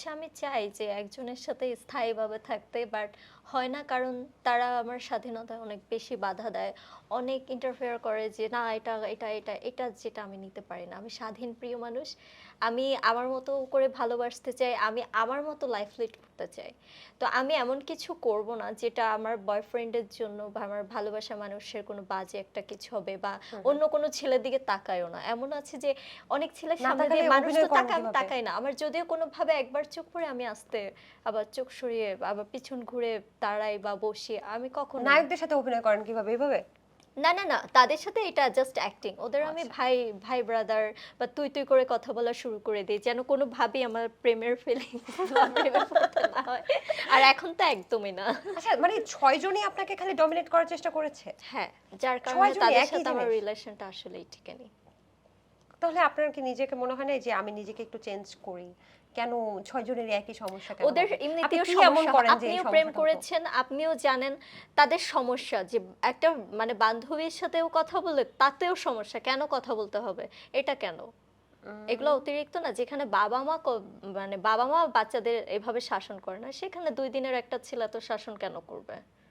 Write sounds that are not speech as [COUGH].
হচ্ছে আমি চাই যে একজনের সাথে স্থায়ীভাবে থাকতে বাট হয় না কারণ তারা আমার স্বাধীনতায় অনেক বেশি বাধা দেয়। অনেক ইন্টারফেয়ার করে যে না এটা এটা এটা এটা যেটা আমি নিতে পারি না। আমি স্বাধীন প্রিয় মানুষ। আমি আমার মতো করে ভালোবাসতে চাই। আমি আমার মতো লাইফ লিড করতে চাই। তো আমি এমন কিছু করব না যেটা আমার বয়ফ্রেন্ডের জন্য বা আমার ভালোবাসা মানুষের কোনো বাজে একটা কিছু হবে বা অন্য কোনো ছেলের দিকে তাকায়ও না। এমন আছে যে অনেক ছেলে সামনে দিয়ে মানুষ তো তাকায় আমি তাকাই না। আমার যদিও কোনো ভাবে একবার চোখ পড়ে আমি আসতে আবার চোখ সরিয়ে আবার পিছন ঘুরে দাঁড়াই বা বসি আমি কখনো নায়কদের সাথে অভিনয় করেন কীভাবে? এইভাবে না না না তাদের সাথে এটা জাস্ট অ্যাক্টিং ওদের আমি আচ্ছা। ভাই ভাই ব্রাদার বা তুই তুই করে কথা বলা শুরু করে দিই যেন কোনো ভাবেই আমার প্রেমের ফিলিং [LAUGHS] না হয়। আর এখন তো একদমই না। আচ্ছা মানে ছয় জনই আপনাকে খালি ডমিনেট করার চেষ্টা করেছে? হ্যাঁ যার কারণে তাদের সাথে আমার রিলেশনটা আসলেই ঠিক নেই। তাহলে আপনার কি নিজেকে মনে হয় না যে আমি নিজেকে একটু চেঞ্জ করি? কেন ছয় জনের একই সমস্যা কেন ওদের? এমনিতেও কি এমন সমস্যা করেন যে আপনিও প্রেম করেছেন আপনিও জানেন তাদের সমস্যা যে একটা মানে বান্ধবীর সাথেও কথা বলে তাতেও সমস্যা কেন কথা বলতে হবে? এটা কেন? এগুলো অতিরিক্ত না যেখানে বাবা মা মানে বাবা মা বাচ্চাদের এভাবে শাসন করে না সেখানে দুই দিনের একটা ছেলে তো শাসন কেন করবে?